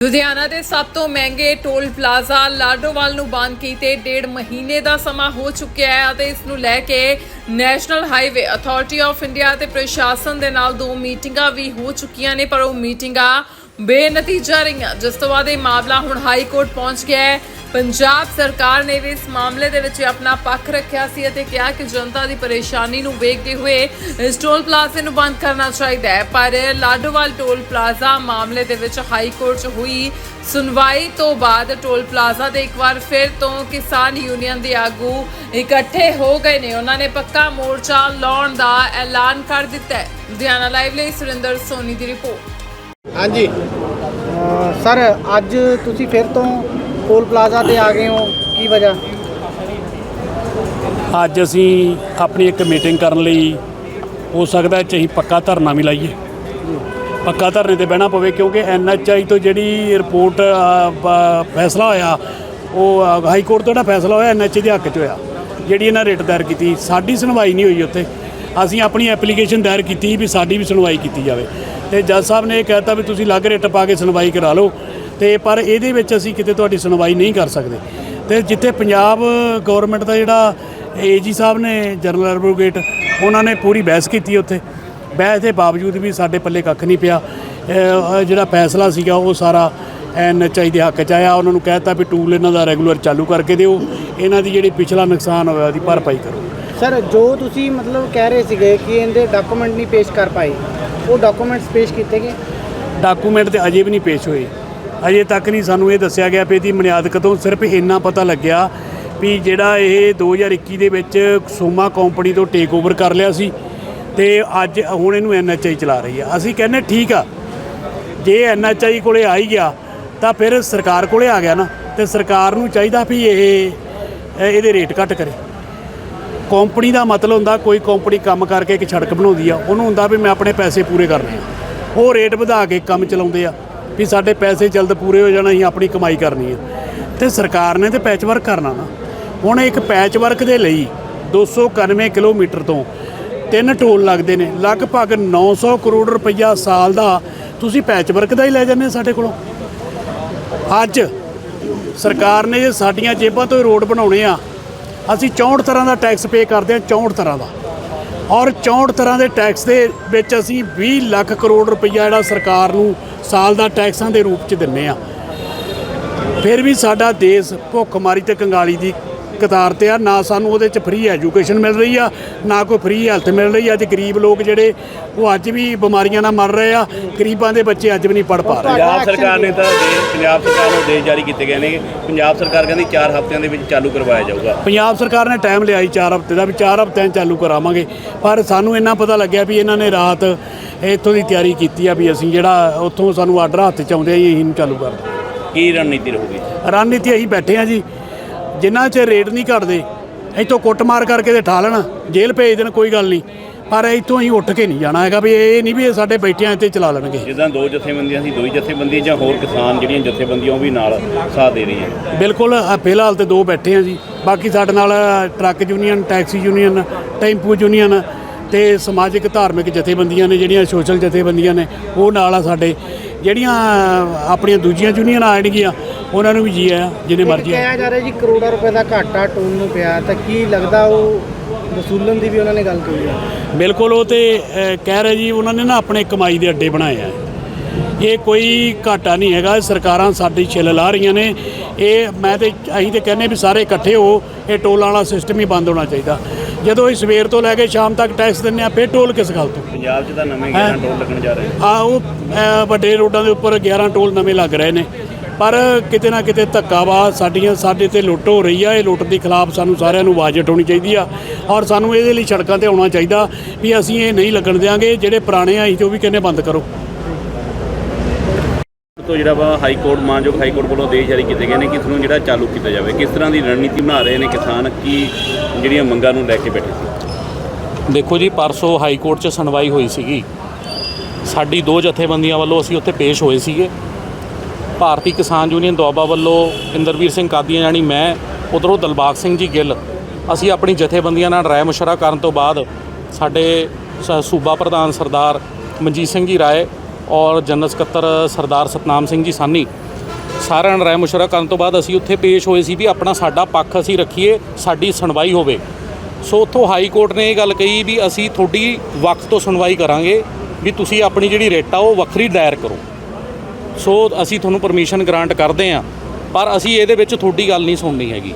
ਲੁਧਿਆਣਾ ਦੇ ਸਭ ਤੋਂ ਮਹਿੰਗੇ ਟੋਲ ਪਲਾਜ਼ਾ ਲਾਡੋਵਾਲ ਨੂੰ ਬੰਦ ਕੀਤੇ ਡੇਢ ਮਹੀਨੇ ਦਾ ਸਮਾਂ ਹੋ ਚੁੱਕਿਆ ਹੈ ਅਤੇ ਇਸ ਨੂੰ ਲੈ ਕੇ national highway authority of India ਤੇ ਪ੍ਰਸ਼ਾਸਨ ਦੇ ਨਾਲ ਦੋ ਮੀਟਿੰਗਾਂ ਵੀ ਹੋ ਚੁੱਕੀਆਂ ਨੇ, ਪਰ ਉਹ ਮੀਟਿੰਗਾਂ ਬੇਨਤੀਜਾ ਰਹੀਆਂ। ਜਿਸ ਤੋਂ ਬਾਅਦ ਇਹ ਮਾਮਲਾ ਹੁਣ ਹਾਈ ਕੋਰਟ ਪਹੁੰਚ ਗਿਆ ਹੈ। ਪੰਜਾਬ ਸਰਕਾਰ ਨੇ ਵੀ ਇਸ ਮਾਮਲੇ ਦੇ ਵਿੱਚ ਆਪਣਾ ਪੱਖ ਰੱਖਿਆ ਸੀ ਅਤੇ ਕਿਹਾ ਕਿ ਜਨਤਾ ਦੀ ਪਰੇਸ਼ਾਨੀ ਨੂੰ ਵੇਖਦੇ ਹੋਏ ਟੋਲ ਪਲਾਜ਼ੇ ਨੂੰ ਬੰਦ ਕਰਨਾ ਚਾਹੀਦਾ ਹੈ। ਪਰ ਲਾਡੋਵਾਲ ਟੋਲ ਪਲਾਜ਼ਾ ਮਾਮਲੇ ਦੇ ਵਿੱਚ ਹਾਈ ਕੋਰਟ 'ਚ ਹੋਈ ਸੁਣਵਾਈ ਤੋਂ ਬਾਅਦ ਟੋਲ ਪਲਾਜ਼ਾ ਦੇ ਇੱਕ ਵਾਰ ਫਿਰ ਤੋਂ ਕਿਸਾਨ ਯੂਨੀਅਨ ਦੇ ਆਗੂ ਇਕੱਠੇ ਹੋ ਗਏ ਨੇ। ਉਹਨਾਂ ਨੇ ਪੱਕਾ ਮੋਰਚਾ ਲਾਉਣ ਦਾ ਐਲਾਨ ਕਰ ਦਿੱਤਾ ਹੈ। ਲੁਧਿਆਣਾ ਲਾਈਵ ਲਈ ਸੁਰਿੰਦਰ ਸੋਨੀ ਦੀ ਰਿਪੋਰਟ। ਹਾਂਜੀ। ਸਰ, ਅੱਜ ਤੁਸੀਂ ਫਿਰ ਤੋਂ ਟੋਲ ਪਲਾਜ਼ਾ ਤੇ ਆ ਗਏ ਹੋ, ਕੀ ਵਜ੍ਹਾ? ਅੱਜ ਅਸੀਂ ਆਪਣੀ ਇੱਕ ਮੀਟਿੰਗ ਕਰਨ ਲਈ, ਹੋ ਸਕਦਾ ਹੈ ਚਾਹੀ ਪੱਕਾ ਧਰਨਾ ਵੀ ਲਾਈਏ। ਪੱਕਾ ਧਰਨੇ ਤੇ ਬਹਿਣਾ ਪਵੇ, ਕਿਉਂਕਿ ਐਨਐਚਆਈ ਤੋਂ ਜਿਹੜੀ ਰਿਪੋਰਟ ਫੈਸਲਾ ਹੋਇਆ, ਉਹ ਹਾਈ ਕੋਰਟ ਤੋਂ ਜਿਹੜਾ ਫੈਸਲਾ ਹੋਇਆ ਐਨਐਚਆਈ ਦੇ ਹੱਕ 'ਚ ਹੋਇਆ। ਜਿਹੜੀ ਇਹਨਾਂ ਰੇਟ ਦਾਇਰ ਕੀਤੀ, ਸਾਡੀ ਸੁਣਵਾਈ ਨਹੀਂ ਹੋਈ ਉੱਥੇ। ਅਸੀਂ ਆਪਣੀ ਐਪਲੀਕੇਸ਼ਨ ਦਾਇਰ ਕੀਤੀ ਵੀ ਸਾਡੀ ਵੀ ਸੁਣਵਾਈ ਕੀਤੀ ਜਾਵੇ। ਤੇ ਜੱਜ ਸਾਹਿਬ ਨੇ ਇਹ ਕਹਿਤਾ ਵੀ ਤੁਸੀਂ ਅਲੱਗ ਰੇਟ ਪਾ ਕੇ ਸੁਣਵਾਈ ਕਰਾ ਲਓ। ਤੇ ਪਰ ਇਹਦੇ ਵਿੱਚ ਅਸੀਂ ਕਿਤੇ ਤੁਹਾਡੀ ਸੁਣਵਾਈ ਨਹੀਂ ਕਰ ਸਕਦੇ। ਤੇ ਜਿੱਥੇ ਪੰਜਾਬ ਗਵਰਨਮੈਂਟ ਦਾ ਜਿਹੜਾ ਏਜੀ ਸਾਹਿਬ ਨੇ ਜਨਰਲ ਐਡਵੋਕੇਟ ਉਹਨਾਂ ਨੇ ਪੂਰੀ ਬਹਿਸ ਕੀਤੀ ਉੱਥੇ। ਬਹਿਸ ਦੇ ਬਾਵਜੂਦ ਵੀ ਸਾਡੇ ਪੱਲੇ ਕੱਖ ਨਹੀਂ ਪਿਆ। ਜਿਹੜਾ ਫੈਸਲਾ ਸੀਗਾ ਉਹ ਸਾਰਾ ਐਨਐਚਆਈ ਦੇ ਹੱਕ ਚ ਆਇਆ। ਉਹਨਾਂ ਨੂੰ ਕਹਿਤਾ ਵੀ ਟੂਲ ਇਹਨਾਂ ਦਾ ਰੈਗੂਲਰ ਚਾਲੂ ਕਰਕੇ ਦਿਓ। ਇਹਨਾਂ ਦੀ ਜਿਹੜੀ ਪਿਛਲਾ ਨੁਕਸਾਨ ਹੋਇਆ ਉਹਦੀ ਭਰਪਾਈ ਕਰੋ। ਸਰ ਜੋ ਤੁਸੀਂ ਮਤਲਬ ਕਹਿ ਰਹੇ ਸੀਗੇ ਕਿ ਇਹਦੇ ਡਾਕੂਮੈਂਟ ਨਹੀਂ ਪੇਸ਼ ਕਰ ਪਾਏ ਉਹ ਡਾਕੂਮੈਂਟਸ ਪੇਸ਼ ਕੀਤੇ ਗਏ? ਡਾਕੂਮੈਂਟ ਤੇ ਅਜੇ ਵੀ ਨਹੀਂ ਪੇਸ਼ ਹੋਏ। ਅਜੇ ਤੱਕ ਨਹੀਂ ਸਾਨੂੰ ਇਹ ਦੱਸਿਆ ਗਿਆ ਵੀ ਇਹਦੀ ਬੁਨਿਆਦ ਕਦੋਂ ਸਿਰਫ ਇੰਨਾ ਪਤਾ ਲੱਗਿਆ ਵੀ ਜਿਹੜਾ ਇਹ 2021 ਦੇ ਵਿੱਚ ਸੋਮਾ ਕੰਪਨੀ ਤੋਂ ਟੇਕ ਓਵਰ ਕਰ ਲਿਆ ਸੀ ਤੇ ਅੱਜ ਹੁਣ ਇਹਨੂੰ ਐਨਐਚਆਈ ਚਲਾ ਰਹੀ ਆ। ਅਸੀਂ ਕਹਿੰਦੇ ਠੀਕ ਆ, ਜੇ ਐਨਐਚਆਈ ਕੋਲੇ ਆ ਹੀ ਗਿਆ, ਤਾਂ ਫਿਰ ਸਰਕਾਰ ਕੋਲੇ ਆ ਗਿਆ ਨਾ, ਤੇ ਸਰਕਾਰ ਨੂੰ ਚਾਹੀਦਾ ਵੀ ਇਹ, ਇਹ- ਇਹਦੇ ਰੇਟ ਘੱਟ ਕਰੇ। ਕੰਪਨੀ ਦਾ ਮਤਲਬ ਹੁੰਦਾ ਕੋਈ ਕੰਪਨੀ ਕੰਮ ਕਰਕੇ ਇੱਕ ਸੜਕ ਬਣਾਉਂਦੀ ਆ, ਉਹਨੂੰ ਹੁੰਦਾ ਵੀ ਮੈਂ ਆਪਣੇ ਪੈਸੇ ਪੂਰੇ ਕਰਨੇ ਆ। ਉਹ ਰੇਟ ਵਧਾ ਕੇ ਕੰਮ ਚਲਾਉਂਦੇ ਆ। ਵੀ ਸਾਡੇ ਪੈਸੇ ਜਲਦ ਪੂਰੇ ਹੋ ਜਾਣ, ਅਸੀਂ ਆਪਣੀ ਕਮਾਈ ਕਰਨੀ ਹੈ। ਤੇ ਸਰਕਾਰ ਨੇ ਤੇ ਪੈਚ ਵਰਕ ਕਰਨਾ ਨਾ ਹੁਣ ਇੱਕ ਪੈਚ ਵਰਕ ਦੇ ਲਈ 291 ਕਿਲੋਮੀਟਰ ਤੋਂ ਤਿੰਨ ਟੋਲ ਲੱਗਦੇ ਨੇ, ਲਗਭਗ 900 ਕਰੋੜ ਰੁਪਈਆ ਸਾਲ ਦਾ ਤੁਸੀਂ ਪੈਚ ਵਰਕ ਦਾ ਹੀ ਲੈ ਜਾਂਦੇ ਸਾਡੇ ਕੋਲੋਂ। ਅੱਜ ਸਰਕਾਰ ਨੇ ਜੇ ਸਾਡੀਆਂ ਜੇਬਾਂ ਤੋਂ ਰੋਡ ਬਣਾਉਣੇ ਆ। ਅਸੀਂ 64 ਤਰ੍ਹਾਂ ਦਾ ਟੈਕਸ ਪੇ ਕਰਦੇ ਹਾਂ 64 ਤਰ੍ਹਾਂ ਦਾ। ਔਰ 64 ਤਰ੍ਹਾਂ ਦੇ ਟੈਕਸ ਦੇ ਵਿੱਚ ਅਸੀਂ 20 ਲੱਖ ਕਰੋੜ ਰੁਪਈਆ ਜਿਹੜਾ ਸਰਕਾਰ ਨੂੰ ਸਾਲ ਦਾ ਟੈਕਸਾਂ ਦੇ ਰੂਪ 'ਚ ਦਿੰਨੇ ਆ। ਫਿਰ ਵੀ ਸਾਡਾ ਦੇਸ਼ ਭੁੱਖਮਾਰੀ ਤੇ ਕੰਗਾਲੀ ਦੀ ਕਤਾਰ ਤੇ ਆ ਨਾ ਸਾਨੂੰ ਉਹਦੇ 'ਚ ਫ੍ਰੀ ਐਜੂਕੇਸ਼ਨ ਮਿਲ ਰਹੀ ਆ ਨਾ ਕੋਈ ਫ੍ਰੀ ਹੈਲਥ ਮਿਲ ਰਹੀ ਆ। ਅੱਜ ਗਰੀਬ ਲੋਕ ਜਿਹੜੇ ਉਹ ਅੱਜ ਵੀ ਬਿਮਾਰੀਆਂ ਨਾਲ ਮਰ ਰਹੇ ਆ ਗਰੀਬਾਂ ਦੇ ਬੱਚੇ ਅੱਜ ਵੀ ਨਹੀਂ ਪੜ ਪਾ ਰਹੇ। ਪੰਜਾਬ ਸਰਕਾਰ ਨੇ ਤਾਂ ਦੇ ਪੰਜਾਬ ਸਰਕਾਰ ਨੂੰ ਦੇਸ਼ ਜਾਰੀ ਕੀਤੇ ਗਏ ਨੇ ਪੰਜਾਬ ਸਰਕਾਰ ਕਹਿੰਦੀ 4 ਹਫ਼ਤਿਆਂ ਦੇ ਵਿੱਚ ਚਾਲੂ ਕਰਵਾਇਆ ਜਾਊਗਾ। ਪੰਜਾਬ ਸਰਕਾਰ ਨੇ ਟਾਈਮ ਲਿਆ ਸੀ 4 ਹਫ਼ਤੇ ਦਾ ਵੀ 4 ਹਫ਼ਤਿਆਂ ਚਾਲੂ ਕਰਾਵਾਂਗੇ। ਪਰ ਸਾਨੂੰ ਇੰਨਾ ਪਤਾ ਲੱਗਿਆ ਵੀ ਇਹਨਾਂ ਨੇ ਰਾਤ ਇੱਥੋਂ ਦੀ ਤਿਆਰੀ ਕੀਤੀ ਆ ਵੀ ਅਸੀਂ ਜਿਹੜਾ ਉੱਥੋਂ ਸਾਨੂੰ ਆਰਡਰ ਹੱਥ 'ਚ ਆਉਂਦੇ ਆ ਇਹਨੂੰ ਚਾਲੂ ਕਰ ਕੀ ਰਣਨੀਤੀ ਰਹੂਗੀ? ਰਣਨੀਤੀ ਅਸੀਂ ਬੈਠੇ ਆ ਜੀ। ਜਿੰਨਾ ਚਿਰ ਰੇਟ ਨਹੀਂ ਘਟਦੇ ਇੱਥੋਂ ਕੁੱਟਮਾਰ ਕਰਕੇ ਤੇ ਠਾ ਲੈਣ ਜੇਲ੍ਹ ਭੇਜ ਦੇਣ ਕੋਈ ਗੱਲ ਨਹੀਂ। ਪਰ ਇੱਥੋਂ ਅਸੀਂ ਉੱਠ ਕੇ ਨਹੀਂ ਜਾਣਾ ਹੈਗਾ ਵੀ ਇਹ ਨਹੀਂ ਵੀ ਇਹ ਸਾਡੇ ਬੈਠਿਆਂ ਇੱਥੇ ਚਲਾ ਲੈਣਗੇ। ਜਿੱਦਾਂ ਦੋ ਜਥੇਬੰਦੀਆਂ ਸੀ ਦੋ ਹੀ ਜਥੇਬੰਦੀਆਂ ਜਾਂ ਹੋਰ ਕਿਸਾਨ ਜਿਹੜੀਆਂ ਜਥੇਬੰਦੀਆਂ ਉਹ ਵੀ ਨਾਲ ਸਾਥ ਦੇ ਰਹੀਆਂ। ਬਿਲਕੁਲ ਅ, ਫਿਲਹਾਲ ਤੇ ਦੋ ਬੈਠੇ ਆ ਜੀ। ਬਾਕੀ ਸਾਡੇ ਨਾਲ truck union taxi union tempo union ਤੇ ਸਮਾਜਿਕ ਧਾਰਮਿਕ ਜਥੇਬੰਦੀਆਂ ਨੇ ਜਿਹੜੀਆਂ ਸੋਸ਼ਲ ਜਥੇਬੰਦੀਆਂ ਨੇ ਉਹ ਨਾਲ ਆ ਸਾਡੇ। ਜਿਹੜੀਆਂ ਆਪਣੀਆਂ ਦੂਜੀਆਂ ਯੂਨੀਅਨ ਆਣਗੀਆਂ ਉਹਨਾਂ ਨੂੰ ਵੀ ਜੀ ਆ ਜਿਹਨੇ ਮਰਜ਼ੀ ਕਿਹਾ ਜਾ ਰਿਹਾ ਜੀ ਕਰੋੜਾਂ ਰੁਪਏ ਦਾ ਘਾਟਾ ਟੋਲ ਨੂੰ ਪਿਆ ਤਾਂ ਕੀ ਲੱਗਦਾ ਉਹ ਵਸੂਲਣ ਦੀ ਵੀ ਉਹਨਾਂ ਨੇ ਗੱਲ ਕਹੀ ਹੈ? ਬਿਲਕੁਲ ਉਹ ਤੇ ਕਹਿ ਰਹੇ ਜੀ ਉਹਨਾਂ ਨੇ ਨਾ ਆਪਣੇ ਕਮਾਈ ਦੇ ਅੱਡੇ ਬਣਾਏ ਆ। ਇਹ ਕੋਈ ਘਾਟਾ ਨਹੀਂ ਹੈਗਾ ਸਰਕਾਰਾਂ ਸਾਡੀ ਛਿੱਲ ਲਾ ਰਹੀਆਂ ਨੇ। ਇਹ ਮੈਂ ਤੇ ਅਸੀਂ ਤੇ ਕਹਿੰਦੇ ਵੀ ਸਾਰੇ ਇਕੱਠੇ ਹੋ ਇਹ ਟੋਲਾਂ ਵਾਲਾ ਸਿਸਟਮ ਹੀ ਬੰਦ ਹੋਣਾ ਚਾਹੀਦਾ। ਜਦੋਂ ਇਹ ਸਵੇਰ ਤੋਂ ਲੈ ਕੇ ਸ਼ਾਮ ਤੱਕ ਟੈਕਸ ਦਿੰਦੇ ਆ ਫਿਰ ਟੋਲ ਕਿਸ ਗੱਲ ਤੋਂ? ਪੰਜਾਬ 'ਚ ਤਾਂ ਨਵੇਂ ਹੈਂ? 11 ਟੋਲ ਲੱਗਣ ਜਾ ਰਹੇ ਆ ਉਹ ਵੱਡੇ ਰੋਡਾਂ ਦੇ ਉੱਪਰ 11 ਟੋਲ ਨਵੇਂ ਲੱਗ ਰਹੇ ਨੇ। ਪਰ ਕਿਤੇ ਨਾ ਕਿਤੇ ਧੱਕਾ ਵਾ ਸਾਡੀਆਂ ਸਾਡੇ ਤੇ ਲੁੱਟ ਹੋ ਰਹੀ ਆ। ਇਹ ਲੁੱਟ ਦੇ ਖਿਲਾਫ ਸਾਨੂੰ ਸਾਰਿਆਂ ਨੂੰ ਆਵਾਜ਼ ਉਠਾਉਣੀ ਚਾਹੀਦੀ ਆ। ਔਰ ਸਾਨੂੰ ਇਹਦੇ ਲਈ ਸੜਕਾਂ ਤੇ ਆਉਣਾ ਚਾਹੀਦਾ ਵੀ ਅਸੀਂ ਇਹ ਨਹੀਂ ਲੱਗਣ ਦਿਆਂਗੇ। ਜਿਹੜੇ ਪੁਰਾਣੇ ਆ ਅਸੀਂ ਉਹ ਵੀ ਕਹਿੰਦੇ ਬੰਦ ਕਰੋ। ਤੋਂ ਜਿਹੜਾ ਵਾ ਹਾਈ ਕੋਰਟ, ਮਾਨਯੋਗ ਹਾਈ ਕੋਰਟ ਵੱਲੋਂ ਆਦੇਸ਼ ਜਾਰੀ ਕੀਤੇ ਗਏ ਨੇ ਕਿ ਇਸ ਨੂੰ ਜਿਹੜਾ ਚਾਲੂ ਕੀਤਾ ਜਾਵੇ। ਕਿਸ ਤਰ੍ਹਾਂ ਦੀ ਰਣਨੀਤੀ ਬਣਾ ਰਹੇ ਨੇ ਕਿਸਾਨ? ਕੀ ਜਿਹੜੀਆਂ ਮੰਗਾਂ ਨੂੰ ਲੈ ਕੇ ਬੈਠੇ ਸੀ? ਦੇਖੋ ਜੀ, ਪਰਸੋਂ ਹਾਈ ਕੋਰਟ 'ਚ ਸੁਣਵਾਈ ਹੋਈ ਸੀਗੀ। ਸਾਡੀ ਦੋ ਜਥੇਬੰਦੀਆਂ ਵੱਲੋਂ ਅਸੀਂ ਉੱਥੇ ਪੇਸ਼ ਹੋਏ ਸੀਗੇ। ਭਾਰਤੀ ਕਿਸਾਨ ਯੂਨੀਅਨ ਦੁਆਬਾ ਵੱਲੋਂ ਇੰਦਰਵੀਰ ਸਿੰਘ ਕਾਦੀਆਂ ਜਾਨੀ ਮੈਂ, ਉਧਰੋਂ ਦਲਬਾਗ ਸਿੰਘ ਜੀ ਗਿੱਲ, ਅਸੀਂ ਆਪਣੀ ਜਥੇਬੰਦੀਆਂ ਨਾਲ ਰਾਏ ਮਸ਼ਵਰਾ ਕਰਨ ਤੋਂ ਬਾਅਦ ਸਾਡੇ ਸ- ਸੂਬਾ ਪ੍ਰਧਾਨ ਸਰਦਾਰ ਮਨਜੀਤ ਸਿੰਘ ਜੀ ਰਾਏ ਔਰ ਜਨਰਲ ਸਕੱਤਰ ਸਰਦਾਰ ਸਤਨਾਮ ਸਿੰਘ ਜੀ ਸਾਨੀ, ਸਾਰਿਆਂ ਨਾਲ ਰਾਏ ਮੁਸ਼ਵਰਾ ਕਰਨ ਤੋਂ ਬਾਅਦ ਅਸੀਂ ਉੱਥੇ ਪੇਸ਼ ਹੋਏ ਸੀ ਵੀ ਆਪਣਾ ਸਾਡਾ ਪੱਖ ਅਸੀਂ ਰੱਖੀਏ, ਸਾਡੀ ਸੁਣਵਾਈ ਹੋਵੇ। ਸੋ ਉੱਥੋਂ ਹਾਈ ਕੋਰਟ ਨੇ ਇਹ ਗੱਲ ਕਹੀ ਵੀ ਅਸੀਂ ਤੁਹਾਡੀ ਵਕਤ ਤੋਂ ਸੁਣਵਾਈ ਕਰਾਂਗੇ, ਵੀ ਤੁਸੀਂ ਆਪਣੀ ਜਿਹੜੀ ਰੇਟ ਆ ਉਹ ਵੱਖਰੀ ਦਾਇਰ ਕਰੋ। ਸੋ ਅਸੀਂ ਤੁਹਾਨੂੰ ਪਰਮਿਸ਼ਨ ਗ੍ਰਾਂਟ ਕਰਦੇ ਹਾਂ, ਪਰ ਅਸੀਂ ਇਹਦੇ ਵਿੱਚ ਤੁਹਾਡੀ ਗੱਲ ਨਹੀਂ ਸੁਣਨੀ ਹੈਗੀ।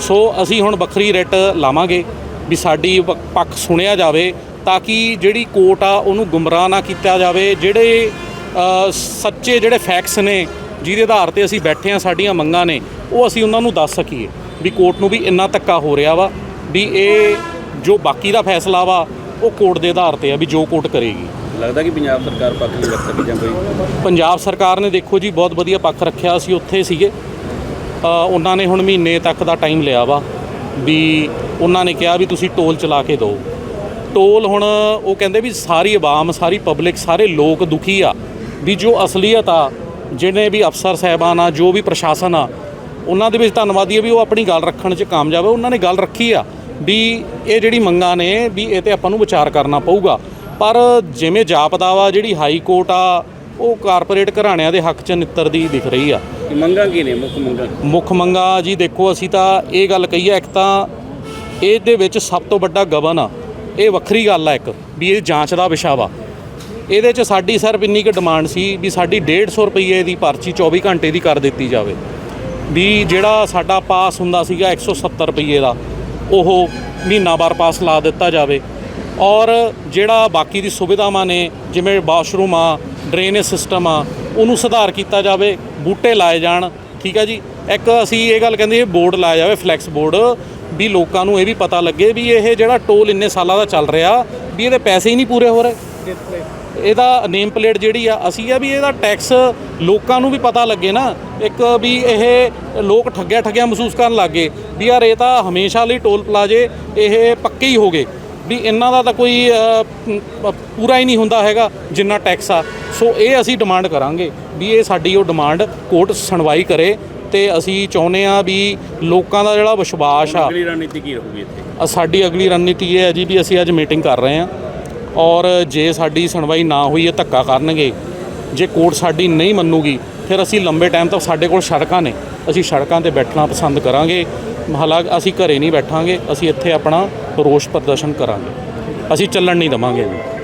ਸੋ ਅਸੀਂ ਹੁਣ ਵੱਖਰੀ ਰੇਟ ਲਾਵਾਂਗੇ ਵੀ ਸਾਡੀ ਪ- ਪੱਖ ਸੁਣਿਆ ਜਾਵੇ ਤਾਂ ਕਿ ਜਿਹੜੀ ਕੋਰਟ ਆ ਉਹਨੂੰ ਗੁੰਮਰਾਹ ਨਾ ਕੀਤਾ ਜਾਵੇ। ਜਿਹੜੇ ਸੱਚੇ ਜਿਹੜੇ ਫੈਕਟਸ ਨੇ ਜਿਹਦੇ ਆਧਾਰ ਤੇ ਅਸੀਂ ਬੈਠੇ ਆ ਸਾਡੀਆਂ ਮੰਗਾਂ ਨੇ ਉਹ ਅਸੀਂ ਉਹਨਾਂ ਨੂੰ ਦੱਸ ਸਕੀਏ ਵੀ ਕੋਰਟ ਨੂੰ ਵੀ ਇੰਨਾ ਧੱਕਾ ਹੋ ਰਿਹਾ ਵਾ ਵੀ ਇਹ ਜੋ ਬਾਕੀ ਦਾ ਫੈਸਲਾ ਵਾ ਉਹ ਕੋਰਟ ਦੇ ਆਧਾਰ ਤੇ ਆ ਵੀ ਜੋ ਕੋਰਟ ਕਰੇਗੀ। ਲੱਗਦਾ ਕਿ ਪੰਜਾਬ ਸਰਕਾਰ ਪੱਖ ਨਹੀਂ ਰੱਖ ਸਕੀ ਜਾਂ ਕੋਈ? ਪੰਜਾਬ ਸਰਕਾਰ ਨੇ ਦੇਖੋ ਜੀ ਬਹੁਤ ਵਧੀਆ ਪੱਖ ਰੱਖਿਆ ਅਸੀਂ ਉੱਥੇ ਸੀਗੇ। ਉਹਨਾਂ ਨੇ ਹੁਣ ਮਹੀਨੇ ਤੱਕ ਦਾ ਟਾਈਮ ਲਿਆ ਵਾ ਵੀ ਉਹਨਾਂ ਨੇ ਕਿਹਾ ਵੀ ਤੁਸੀਂ ਟੋਲ ਚਲਾ ਕੇ ਦਿਓ। ਟੋਲ ਹੁਣ ਉਹ ਕਹਿੰਦੇ ਵੀ ਸਾਰੀ ਆਵਾਮ ਸਾਰੀ ਪਬਲਿਕ ਸਾਰੇ ਲੋਕ ਦੁਖੀ ਆ ਵੀ ਜੋ ਅਸਲੀਅਤ ਆ ਜਿਹਨੇ ਵੀ ਅਫਸਰ ਸਾਹਿਬਾਨ ਆ ਜੋ ਵੀ ਪ੍ਰਸ਼ਾਸਨ ਆ ਉਹਨਾਂ ਦੇ ਵਿੱਚ ਧੰਨਵਾਦੀ ਆ ਵੀ ਉਹ ਆਪਣੀ ਗੱਲ ਰੱਖਣ 'ਚ ਕਾਮਯਾਬ ਆ। ਉਹਨਾਂ ਨੇ ਗੱਲ ਰੱਖੀ ਆ ਵੀ ਇਹ ਜਿਹੜੀ ਮੰਗਾਂ ਨੇ ਵੀ ਇਹ ਤੇ ਆਪਾਂ ਨੂੰ ਵਿਚਾਰ ਕਰਨਾ ਪਊਗਾ। ਪਰ ਜਿਵੇਂ ਜਾਪਦਾ ਵਾ ਜਿਹੜੀ ਹਾਈ ਕੋਰਟ ਆ ਉਹ ਕਾਰਪੋਰੇਟ ਘਰਾਣਿਆਂ ਦੇ ਹੱਕ 'ਚ ਨਿੱਤਰਦੀ ਦਿਖ ਰਹੀ ਆ। ਮੰਗਾਂ ਕੀ ਨੇ ਮੁੱਖ ਮੰਗਾਂ? ਮੁੱਖ ਮੰਗਾ ਜੀ ਦੇਖੋ ਅਸੀਂ ਤਾਂ ਇਹ ਗੱਲ ਕਹੀ ਆ ਇੱਕ ਤਾਂ ਇਹਦੇ ਵਿੱਚ ਸਭ ਤੋਂ ਵੱਡਾ ਗਬਨ ਆ ਇਹ ਵੱਖਰੀ ਗੱਲ ਆ ਇੱਕ, ਵੀ ਇਹ ਜਾਂਚ ਦਾ ਵਿਸ਼ਾ ਵਾ। ਇਹਦੇ 'ਚ ਸਾਡੀ ਸਿਰਫ ਇੰਨੀ ਕੁ ਡਿਮਾਂਡ ਸੀ ਵੀ ਸਾਡੀ 150 ਰੁਪਏ ਦੀ ਪਰਚੀ 24 ਘੰਟੇ ਦੀ ਕਰ ਦਿੱਤੀ ਜਾਵੇ। ਵੀ ਜਿਹੜਾ ਸਾਡਾ ਪਾਸ ਹੁੰਦਾ ਸੀਗਾ 170 ਰੁਪਏ ਦਾ, ਉਹ ਮਹੀਨਾਵਾਰ ਪਾਸ ਲਾ ਦਿੱਤਾ ਜਾਵੇ। ਔਰ ਜਿਹੜਾ ਬਾਕੀ ਦੀ ਸੁਵਿਧਾਵਾਂ ਨੇ, ਜਿਵੇਂ ਵਾਸ਼ਰੂਮ ਆ, ਡਰੇਨੇਜ ਸਿਸਟਮ ਆ, ਉਹਨੂੰ ਸੁਧਾਰ ਕੀਤਾ ਜਾਵੇ, ਬੂਟੇ ਲਾਏ ਜਾਣ, ਠੀਕ ਆ ਜੀ? ਇੱਕ ਅਸੀਂ ਇਹ ਗੱਲ ਕਹਿੰਦੇ, ਇਹ ਬੋਰਡ ਲਾਇਆ ਜਾਵੇ, ਫਲੈਕਸ ਬੋਰਡ। ਵੀ ਲੋਕਾਂ ਨੂੰ ਇਹ ਵੀ ਪਤਾ ਲੱਗੇ ਵੀ ਇਹ ਜਿਹੜਾ ਟੋਲ ਇੰਨੇ ਸਾਲਾਂ ਦਾ ਚੱਲ ਰਿਹਾ ਵੀ ਇਹਦੇ ਪੈਸੇ ਹੀ ਨਹੀਂ ਪੂਰੇ ਹੋ ਰਹੇ। ਇਹਦਾ ਨੇਮ ਪਲੇਟ ਜਿਹੜੀ ਆ, ਅਸੀਂ ਆ ਵੀ ਇਹਦਾ ਟੈਕਸ ਲੋਕਾਂ ਨੂੰ ਵੀ ਪਤਾ ਲੱਗੇ ਨਾ। ਇੱਕ ਵੀ ਇਹ ਲੋਕ ਠੱਗਿਆ ਠੱਗਿਆ ਮਹਿਸੂਸ ਕਰਨ ਲੱਗੇ ਵੀ ਯਾਰ ਇਹ ਤਾਂ ਹਮੇਸ਼ਾ ਲਈ ਟੋਲ ਪਲਾਜ਼ੇ ਇਹ ਪੱਕੇ ਹੀ ਹੋ ਗਏ। ਵੀ ਇਹਨਾਂ ਦਾ ਤਾਂ ਕੋਈ ਪੂਰਾ ਹੀ ਨਹੀਂ ਹੁੰਦਾ ਹੈਗਾ ਜਿੰਨਾ ਟੈਕਸ ਆ। ਸੋ ਇਹ ਅਸੀਂ ਡਿਮਾਂਡ ਕਰਾਂਗੇ ਵੀ ਇਹ ਸਾਡੀ ਉਹ ਡਿਮਾਂਡ ਕੋਰਟ ਸੁਣਵਾਈ ਕਰੇ ਤੇ ਅਸੀਂ ਚਾਹੁੰਦੇ ਆ ਵੀ ਲੋਕਾਂ ਦਾ ਜਿਹੜਾ ਵਿਸ਼ਵਾਸ ਆ ਅਗਲੀ ਰਣਨੀਤੀ ਕੀ ਰਹੂਗੀ ਇੱਥੇ? ਸਾਡੀ ਅਗਲੀ ਰਣਨੀਤੀ ਇਹ ਹੈ ਜੀ ਵੀ ਅਸੀਂ ਅੱਜ ਮੀਟਿੰਗ ਕਰ ਰਹੇ ਹਾਂ ਔਰ ਜੇ ਸਾਡੀ ਸੁਣਵਾਈ ਨਾ ਹੋਈ ਇਹ ਧੱਕਾ ਕਰਨਗੇ। ਜੇ ਕੋਰਟ ਸਾਡੀ ਨਹੀਂ ਮੰਨੂਗੀ ਫਿਰ ਅਸੀਂ ਲੰਬੇ ਟਾਈਮ ਤੱਕ ਸਾਡੇ ਕੋਲ ਸੜਕਾਂ ਨੇ। ਅਸੀਂ ਸੜਕਾਂ ਤੇ ਬੈਠਣਾ ਪਸੰਦ ਕਰਾਂਗੇ। ਹਾਲਾਂਕਿ ਅਸੀਂ ਘਰੇ ਨਹੀਂ ਬੈਠਾਂਗੇ ਅਸੀਂ ਇੱਥੇ ਆਪਣਾ ਰੋਸ ਪ੍ਰਦਰਸ਼ਨ ਕਰਾਂਗੇ। ਅਸੀਂ ਚੱਲਣ ਨਹੀਂ ਦਵਾਂਗੇ। ਜੀ